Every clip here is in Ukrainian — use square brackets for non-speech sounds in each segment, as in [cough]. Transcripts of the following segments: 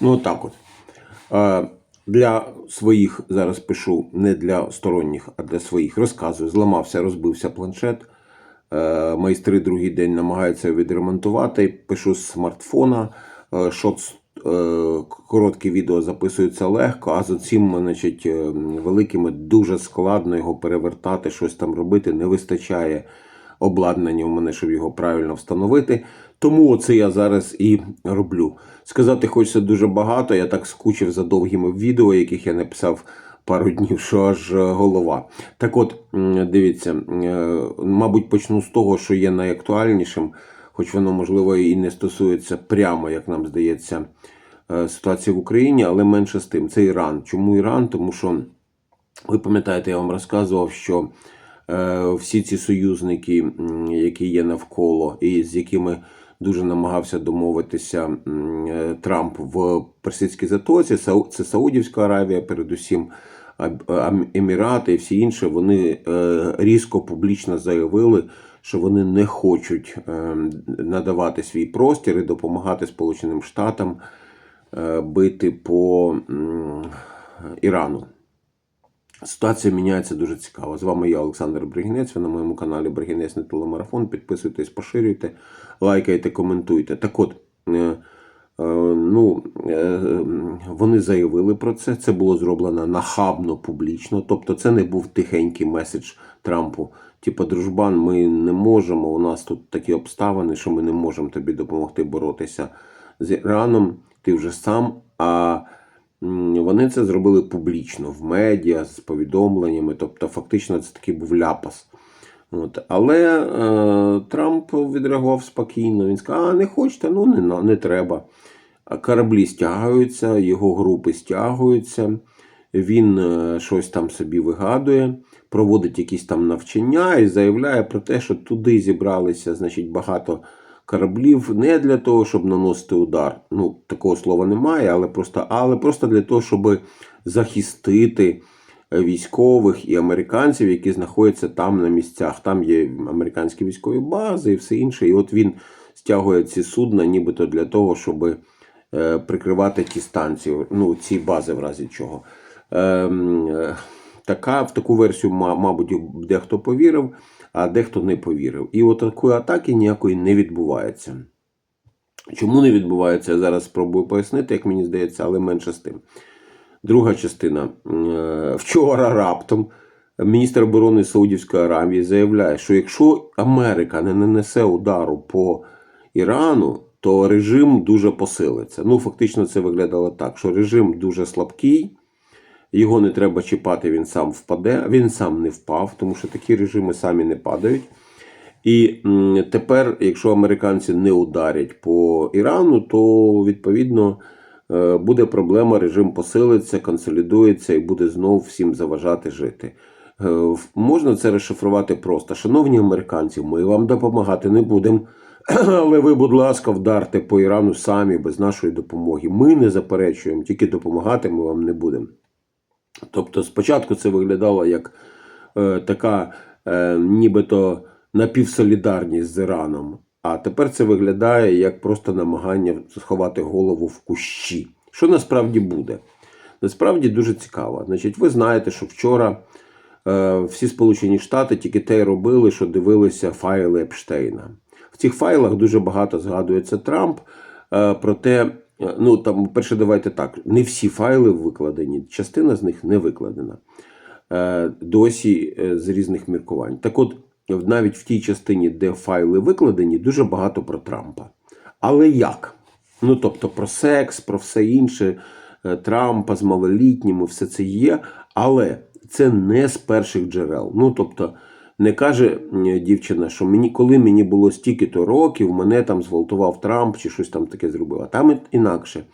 Ну, отак от. Для своїх зараз пишу, не для сторонніх, а для своїх. Розказую, зламався, розбився планшет. Е, Майстри другий день намагаються відремонтувати. Пишу з смартфона. Е, Шот, е, коротке відео записується легко, а з оцим, значить, великими дуже складно його перевертати, щось там робити. Не вистачає обладнання у мене, щоб його правильно встановити. Тому оце я зараз і роблю. Сказати хочеться дуже багато. Я так скучив за довгими відео, яких я написав пару днів, що аж е, голова. Так от, дивіться, е, мабуть, почну з того, що є найактуальнішим, хоч воно, можливо, і не стосується прямо, як нам здається, е, ситуації в Україні, але менше з тим. Це Іран. Чому Іран? Тому що ви пам'ятаєте, я вам розказував, що всі ці союзники, які є навколо, і з якими дуже намагався домовитися е, Трамп в Персидській затоці, це Саудівська Аравія, передусім Емірати і всі інші, вони е, різко публічно заявили, що вони не хочуть е, надавати свій простір і допомагати Сполученим Штатам бити по Ірану. Ситуація міняється дуже цікаво. З вами я, Олександр Бригінець. Ви на моєму каналі Бригінець на телемарафон. Підписуйтесь, поширюйте, лайкайте, коментуйте. Так от, е, е, ну, е, вони заявили про це. Це було зроблено нахабно публічно. Тобто, це не був тихенький меседж Трампу. Типа, дружбан, ми не можемо. У нас тут такі обставини, що ми не можемо тобі допомогти боротися з Іраном. Ти вже сам. А Вони це зробили публічно в медіа з повідомленнями, тобто фактично це такий був ляпас. От. Але е, Трамп відреагував спокійно. Він сказав, а не хочете, ну не, не треба. Кораблі стягуються, його групи стягуються, він е, щось там собі вигадує, проводить якісь там навчання і заявляє про те, що туди зібралися значить, багато кораблів не для того, щоб наносити удар. Ну, такого слова немає, але просто, але просто для того, щоб захистити е, військових і американців, які знаходяться там на місцях. Там є американські військові бази і все інше. І от він стягує ці судна, нібито для того, щоб е, прикривати ті станції, ну, ці бази в разі чого. Ем, е, така, в таку версію, мабуть, дехто повірив, а дехто не повірив. І от такої атаки ніякої не відбувається. Чому не відбувається, я зараз спробую пояснити, як мені здається, але менше з тим. Друга частина. Е, Вчора раптом міністр оборони Саудівської Аравії заявляє, що якщо Америка не нанесе удару по Ірану, то режим дуже посилиться. Ну, фактично, це виглядало так, що режим дуже слабкий, його не треба чіпати, він сам впаде. Він сам не впав, тому що такі режими самі не падають. І тепер, якщо американці не ударять по Ірану, то відповідно е, буде проблема, режим посилиться, консолідується і буде знов всім заважати жити. Е, Можна це розшифрувати просто. Шановні американці, ми вам допомагати не будемо. [clears throat] Але ви, будь ласка, вдарте по Ірану самі без нашої допомоги. Ми не заперечуємо, тільки допомагати ми вам не будемо. Тобто спочатку це виглядало як е, така е, нібито напівсолідарність з Іраном, а тепер це виглядає як просто намагання сховати голову в кущі. Що насправді буде? Насправді дуже цікаво. Значить, ви знаєте, що вчора е, всі Сполучені Штати тільки те й робили, що дивилися файли Епштейна. В цих файлах дуже багато згадується Трамп. Е, проте, е, ну там, перше, давайте так, не всі файли викладені, частина з них не викладена е, досі е, з різних міркувань. Так от, навіть в тій частині, де файли викладені, дуже багато про Трампа. Але як? Ну, тобто про секс, про все інше, е, Трампа з малолітніми, все це є, але це не з перших джерел. Ну, тобто, не каже дівчина, що мені, коли мені було стільки-то років, мене там зґвалтував Трамп чи щось там таке зробив. А там інакше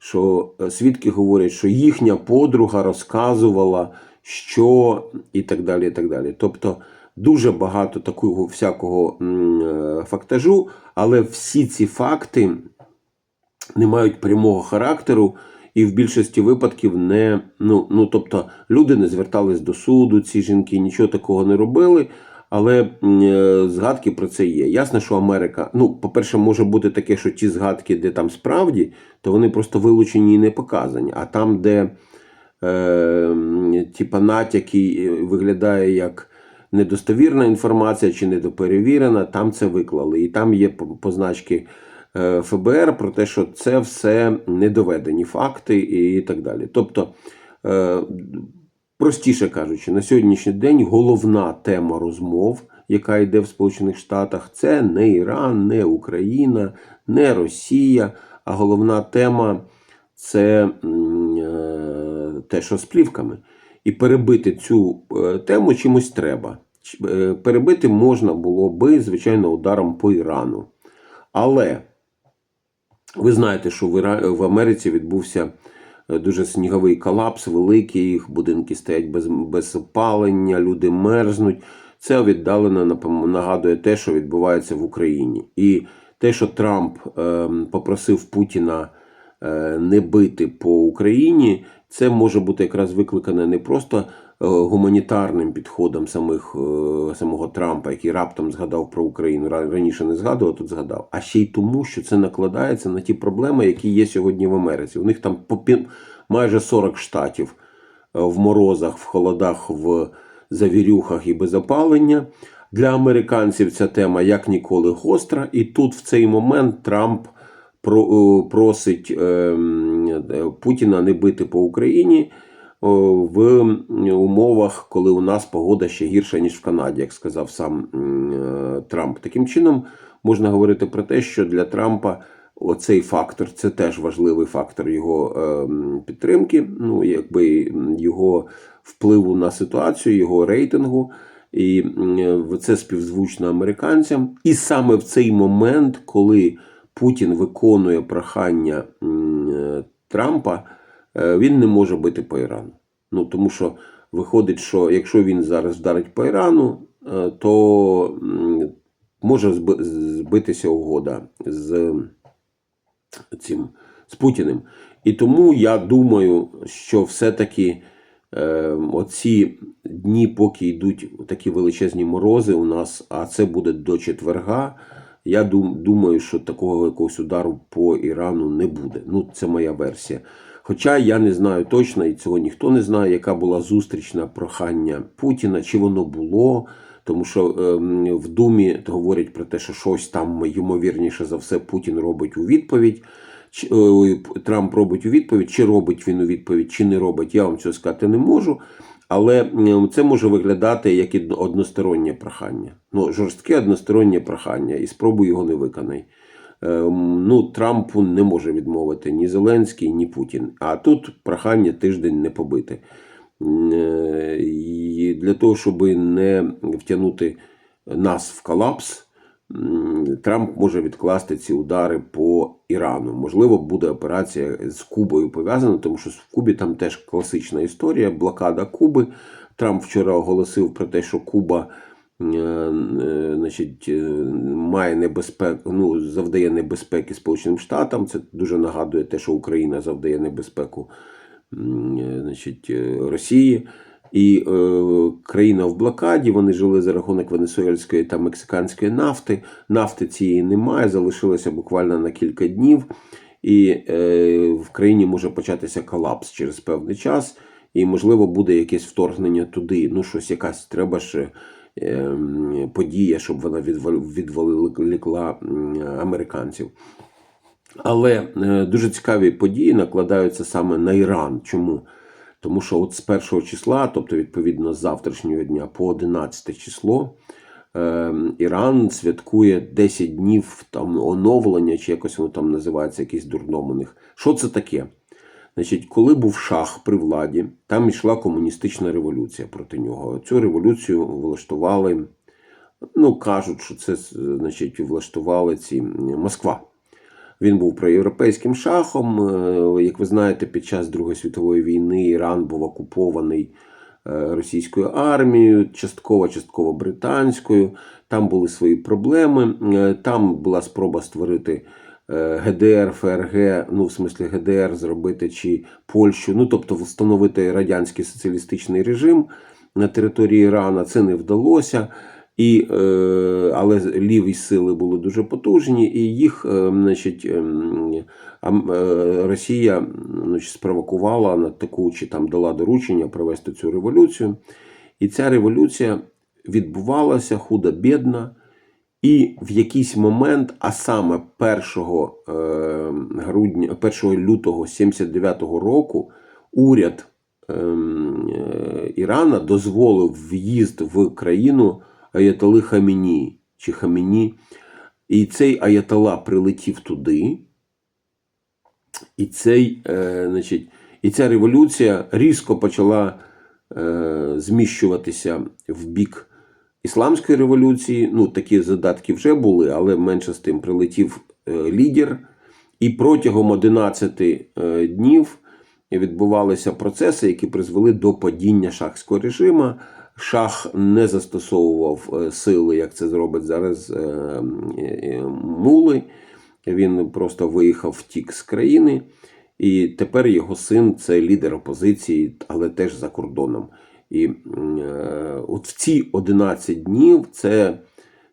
що е, свідки говорять, що їхня подруга розказувала, що і так далі. і так далі. Тобто дуже багато такого всякого е, фактажу, але всі ці факти не мають прямого характеру. І в більшості випадків не ну, ну тобто люди не звертались до суду, ці жінки нічого такого не робили. Але е, згадки про це є. Ясно, що Америка, ну, по-перше, може бути таке, що ті згадки, де там справді, то вони просто вилучені і не показані. А там, де е, типа натяки е, виглядає як недостовірна інформація чи недоперевірена, там це виклали. І там є позначки ФБР про те, що це все недоведені факти і так далі. Тобто, е, простіше кажучи, на сьогоднішній день головна тема розмов, яка йде в Сполучених Штатах, це не Іран, не Україна, не Росія, а головна тема це е, те, що з плівками. І перебити цю е, тему чимось треба. Е, Перебити можна було би, звичайно, ударом по Ірану. Але ви знаєте, що в. Америці відбувся е, дуже сніговий колапс, великий, їх будинки стоять без, без опалення, люди мерзнуть. Це віддалено нагадує те, що відбувається в Україні. І те, що Трамп ем, попросив Путіна е, не бити по Україні, це може бути якраз викликане не просто е, гуманітарним підходом самих, е, самого Трампа, який раптом згадав про Україну, раніше не згадував, тут згадав, а ще й тому, що це накладається на ті проблеми, які є сьогодні в Америці. У них там майже 40 штатів е, в морозах, в холодах, в завірюхах і без опалення. Для американців ця тема як ніколи гостра, і тут в цей момент Трамп про- е, е, Путіна не бити по Україні в умовах, коли у нас погода ще гірша, ніж в Канаді, як сказав сам е, Трамп. Таким чином, можна говорити про те, що для Трампа оцей фактор це теж важливий фактор його ем, підтримки, ну якби його впливу на ситуацію, його рейтингу. І це співзвучно американцям. І саме в цей момент, коли Путін виконує прохання е, Трампа, е, він не може бити по Ірану. Ну тому що виходить, що якщо він зараз вдарить по Ірану, е, то може збитися угода з цим з Путіним. І тому я думаю, що все-таки е, оці дні, поки йдуть такі величезні морози у нас, а це буде до четверга. Я дум, думаю, що такого якогось удару по Ірану не буде. Ну, це моя версія. Хоча я не знаю точно, і цього ніхто не знає, яка була зустрічна прохання Путіна, чи воно було. Тому що ем, в Думі говорять про те, що щось там ймовірніше за все Путін робить у відповідь. Чи, ой, Трамп робить у відповідь, чи робить він у відповідь, чи не робить, я вам цього сказати не можу. Але це може виглядати як одностороннє прохання. Ну, жорстке одностороннє прохання, і спробуй його не виконай. Ем, Ну, Трампу не може відмовити ні Зеленський, ні Путін. А тут прохання тиждень не побити. Е, І для того, щоб не втягнути нас в колапс, Трамп може відкласти ці удари по Ірану. Можливо, буде операція з Кубою пов'язана, тому що в Кубі там теж класична історія, блокада Куби. Трамп вчора оголосив про те, що Куба е, е, значить, е, має небезпеку, ну, завдає небезпеки Сполученим Штатам. Це дуже нагадує те, що Україна завдає небезпеку значить, Росії. І е, країна в блокаді, вони жили за рахунок венесуельської та мексиканської нафти. Нафти цієї немає, залишилося буквально на кілька днів. І е, в країні може початися колапс через певний час, і, можливо, буде якесь вторгнення туди. Ну, щось якась треба ж е, подія, щоб вона відволікла американців. Але е, дуже цікаві події накладаються саме на Іран. Чому? Тому що от з першого числа, тобто відповідно з завтрашнього дня по 11 число, е, Іран святкує 10 днів там оновлення, чи якось воно там називається, якийсь дурном у них. Що це таке? Значить, коли був шах при владі, там йшла комуністична революція проти нього. Цю революцію влаштували, ну кажуть, що це значить, влаштували ці Москва. Він був проєвропейським шахом. Е, Як ви знаєте, під час Другої світової війни Іран був окупований е, російською армією, частково, частково британською. Там були свої проблеми. Е, Там була спроба створити ГДР, ФРГ, ну в смислі ГДР зробити чи Польщу, ну тобто встановити радянський соціалістичний режим на території Ірана. Це не вдалося. І, е, але ліві сили були дуже потужні, і їх е, значить, ем, е, Росія значить, спровокувала на таку чи там дала доручення провести цю революцію. І ця революція відбувалася худо-бідно, і в якийсь момент, а саме 1 е, грудня, 1 лютого 79-го року, уряд ем, Ірана дозволив в'їзд в країну Аятоли Хаміні чи Хаміні. І цей Аятола прилетів туди. І, цей, е, значить, і ця революція різко почала е, зміщуватися в бік ісламської революції. Ну, такі задатки вже були, але менше з тим прилетів е, лідер. І протягом 11 е, днів відбувалися процеси, які призвели до падіння шахського режиму. Шах не застосовував е, сили, як це зробить зараз е, е, мули. Він просто виїхав втік з країни, і тепер його син це лідер опозиції, але теж за кордоном. І от в ці 11 днів це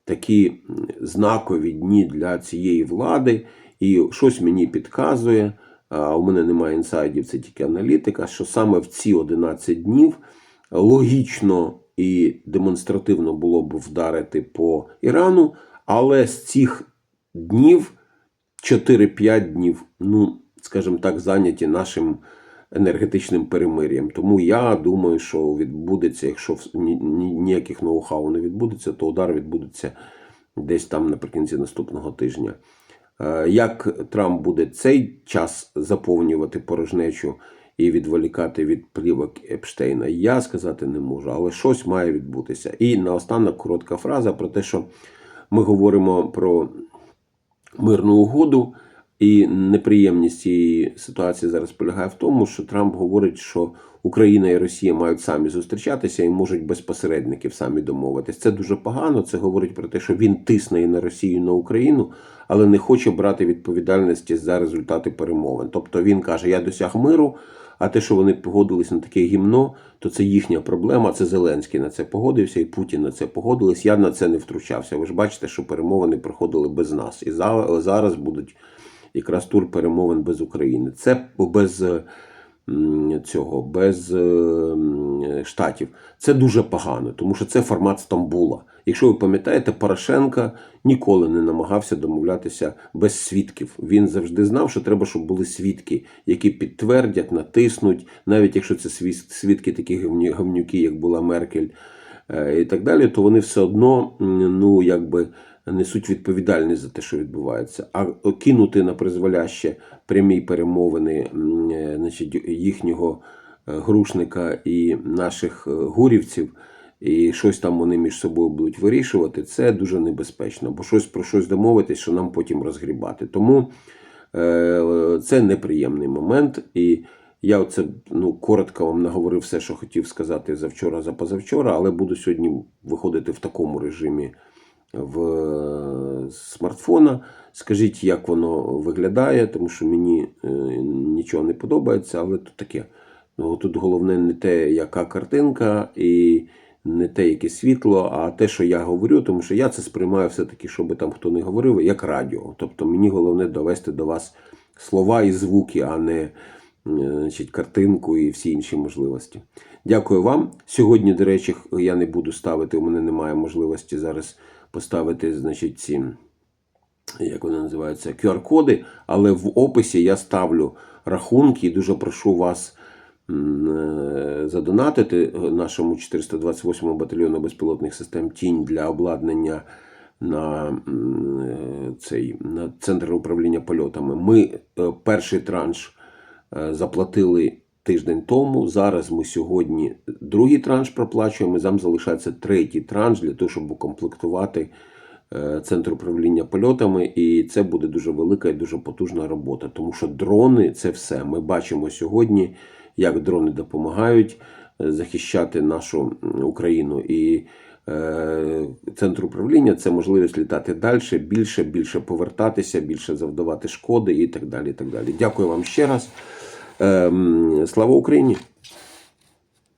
такі знакові дні для цієї влади, і щось мені підказує. А у мене немає інсайдів, це тільки аналітика. Що саме в ці 11 днів логічно і демонстративно було б вдарити по Ірану, але з цих днів 4-5 днів, ну, скажімо так, зайняті нашим енергетичним перемир'ям. Тому я думаю, що відбудеться, якщо ніяких ноу-хау не відбудеться, то удар відбудеться десь там наприкінці наступного тижня. Е, Як Трамп буде цей час заповнювати порожнечу і відволікати від плівок Епштейна, я сказати не можу, але щось має відбутися. І наостанок коротка фраза про те, що ми говоримо про мирну угоду, і неприємність цієї ситуації зараз полягає в тому, що Трамп говорить, що Україна і Росія мають самі зустрічатися і можуть без посередників самі домовитись. Це дуже погано. Це говорить про те, що він тисне і на Росію, і на Україну, але не хоче брати відповідальності за результати перемовин. Тобто він каже: Я досяг миру. А те, що вони погодились на таке гімно, то це їхня проблема. Це Зеленський на це погодився, і Путін на це погодились. Я на це не втручався. Ви ж бачите, що перемовини проходили без нас. І за- зараз будуть якраз тур перемовин без України. Це без е, цього, без е, штатів. Це дуже погано, тому що це формат Стамбула. Якщо ви пам'ятаєте, Порошенко ніколи не намагався домовлятися без свідків. Він завжди знав, що треба, щоб були свідки, які підтвердять, натиснуть, навіть якщо це свідки такі гавню- гавнюки, як була Меркель е, і так далі, то вони все одно ну, якби несуть відповідальність за те, що відбувається. А кинути на призволяще прямі перемовини е, значить, їхнього е, грушника і наших е, гурівців, і щось там вони між собою будуть вирішувати, це дуже небезпечно, бо щось про щось домовитись, що нам потім розгрібати. Тому це неприємний момент. І я оце ну, коротко вам наговорив все, що хотів сказати завчора, за позавчора, але буду сьогодні виходити в такому режимі в е, смартфона. Скажіть, як воно виглядає, тому що мені е, нічого не подобається, але тут таке. Ну, тут головне не те, яка картинка, і не те, яке світло, а те, що я говорю, тому що я це сприймаю все-таки, що би там хто не говорив, як радіо. Тобто мені головне довести до вас слова і звуки, а не е, значить, картинку і всі інші можливості. Дякую вам. Сьогодні, до речі, я не буду ставити, у мене немає можливості зараз поставити, значить, ці як вони називаються, QR-коди, але в описі я ставлю рахунки і дуже прошу вас е, задонатити нашому 428 му батальйону безпілотних систем Тінь для обладнання на е, цей на центр управління польотами. Ми е, перший транш заплатили тиждень тому. Зараз ми сьогодні другий транш проплачуємо. Там залишається третій транш для того, щоб укомплектувати е, центр управління польотами, і це буде дуже велика і дуже потужна робота, тому що дрони це все. Ми бачимо сьогодні, як дрони допомагають е, захищати нашу Україну. І е, центр управління це можливість літати далі, більше, більше повертатися, більше завдавати шкоди і так далі. І так далі. Дякую вам ще раз. Ем, Слава Україні!